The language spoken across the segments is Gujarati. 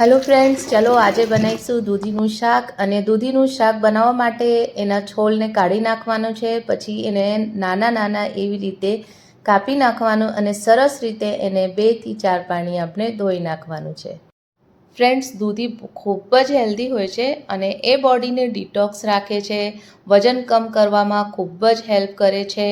હેલો ફ્રેન્ડ્સ ચલો આજે બનાવીશું દૂધીનું શાક અને દૂધીનું શાક બનાવવા માટે એના છોલને કાઢી નાખવાનો છે, પછી એને નાના નાના એવી રીતે કાપી નાખવાનું અને સરસ રીતે એને બેથી ચાર પાણી આપણે ધોઈ નાખવાનું છે. ફ્રેન્ડ્સ દૂધી ખૂબ જ હેલ્ધી હોય છે અને એ બોડીને ડિટોક્સ રાખે છે, વજન કમ કરવામાં ખૂબ જ હેલ્પ કરે છે,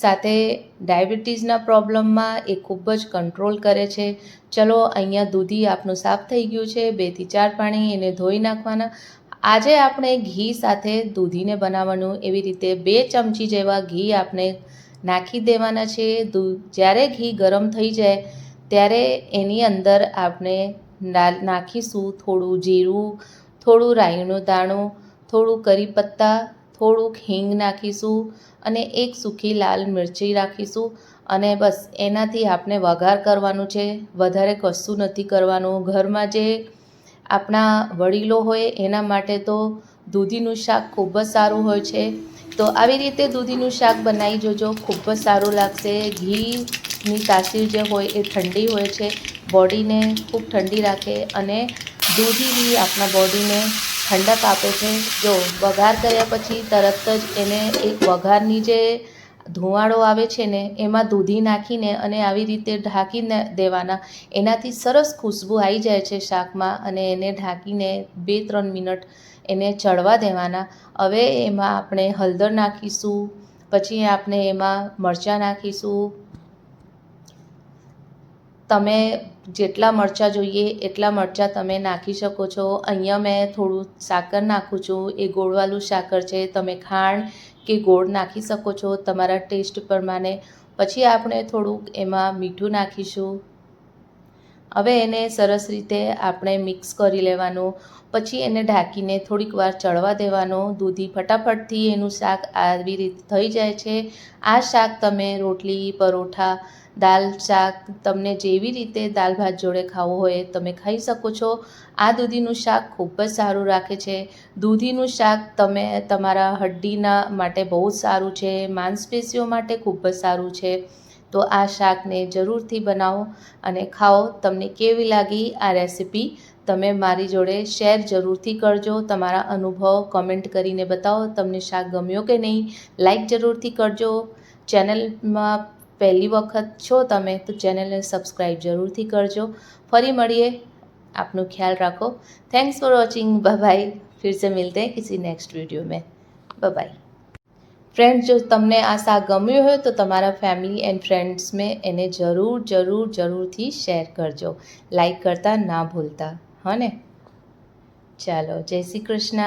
સાથે ડાયાબિટીસના પ્રોબ્લેમમાં એ ખૂબ જ કંટ્રોલ કરે છે. ચલો, અહીંયા દૂધી આપનું સાફ થઈ ગયું છે, બેથી ચાર પાણી એને ધોઈ નાખવાના. આજે આપણે ઘી સાથે દૂધીને બનાવવાનું, એવી રીતે બે ચમચી જેવા ઘી આપણે નાખી દેવાના છે. દૂધ જ્યારે ઘી ગરમ થઈ જાય, ત્યારે એની અંદર આપણે નાખીશું, થોડું જીરું, થોડું રાઈનું દાણું, થોડું કરી પત્તા થોડુંક હિંગ નાખીશું અને એક સૂકી લાલ મિરચી રાખીશું અને બસ એનાથી આપણે વઘાર કરવાનું છે. વધારે કશું નથી કરવાનું. ઘરમાં જે આપણા વડીલો હોય એના માટે તો દૂધીનું શાક ખૂબ જ સારું હોય છે. તો આવી રીતે દૂધીનું શાક બનાવી જોજો. ખૂબ જ સારું લાગશે. ઘીની તાસીર જે હોય એ ઠંડી હોય છે. બોડીને ખૂબ ઠંડી રાખે અને દૂધી બી આપણા બોડીને ઠંડક આપે છે. જો વઘાર કર્યા પછી તરત જ એને એક વઘારની જે ધુવાળો આવે છે ને, એમાં દૂધી નાખીને અને આવી રીતે ઢાંકીને દેવાના. એનાથી સરસ ખુશ્બુ આવી જાય છે શાકમાં અને એને ઢાંકીને બે, ત્રણ મિનિટ એને ચડવા દેવાના. હવે એમાં આપણે હળદર નાખીશું, પછી આપણે એમાં મરચાં નાખીશું તમે જેટલા મરચાં જોઈએ, એટલા મરચાં તમે નાખી શકો છો. અહીંયા મેં થોડું સાકર નાખું છું. એ ગોળવાળું સાકર છે. તમે ખાંડ કે ગોળ નાખી શકો છો તમારા ટેસ્ટ પ્રમાણે. પછી આપણે થોડુંક એમાં મીઠું નાખીશું. હવે એને સરસ રીતે આપણે મિક્સ કરી લેવાનું, પછી એને ઢાંકીને થોડીક વાર ચડવા દેવાનું. દૂધી ફટાફટથી એનું શાક આવી રીતે થઈ જાય છે. આ શાક તમે રોટલી, પરોઠા, દાલ શાક, તમને જેવી રીતે દાલ ભાત જોડે ખાવું હોય તમે ખાઈ શકો છો. આ દૂધીનું શાક ખૂબ જ સારું રાખે છે. દૂધીનું શાક તમે તમારા હડ્ડીના માટે બહુ જ સારું છે. માંસપેશીઓ માટે ખૂબ જ સારું છે. તો આ શાકને જરૂરથી બનાવો અને ખાઓ. તમને કેવી લાગી આ રેસીપી? તમે મારી જોડે શેર જરૂરથી કરજો. તમારા અનુભવ કમેન્ટ કરીને બતાવો. તમને શાક ગમ્યો કે નહીં? લાઇક જરૂરથી કરજો. ચેનલમાં પહેલી વખત છો તમે, તો ચેનલને સબસ્ક્રાઈબ જરૂરથી કરજો. ફરી મળીએ. આપનો ખ્યાલ રાખો. થેન્ક્સ ફોર વોચિંગ બાય ફિર સે મિલતે કિસી નેક્સ્ટ વીડિયો મેં. બાય ફ્રેન્ડ્સ જો તમને આ શાક ગમ્યું હોય તો તમારા ફેમિલી એન્ડ ફ્રેન્ડ્સને એને જરૂર જરૂર, જરૂરથી શેર કરજો. લાઈક કરતા ના ભૂલતા. હને ચાલો, જય શ્રી કૃષ્ણ.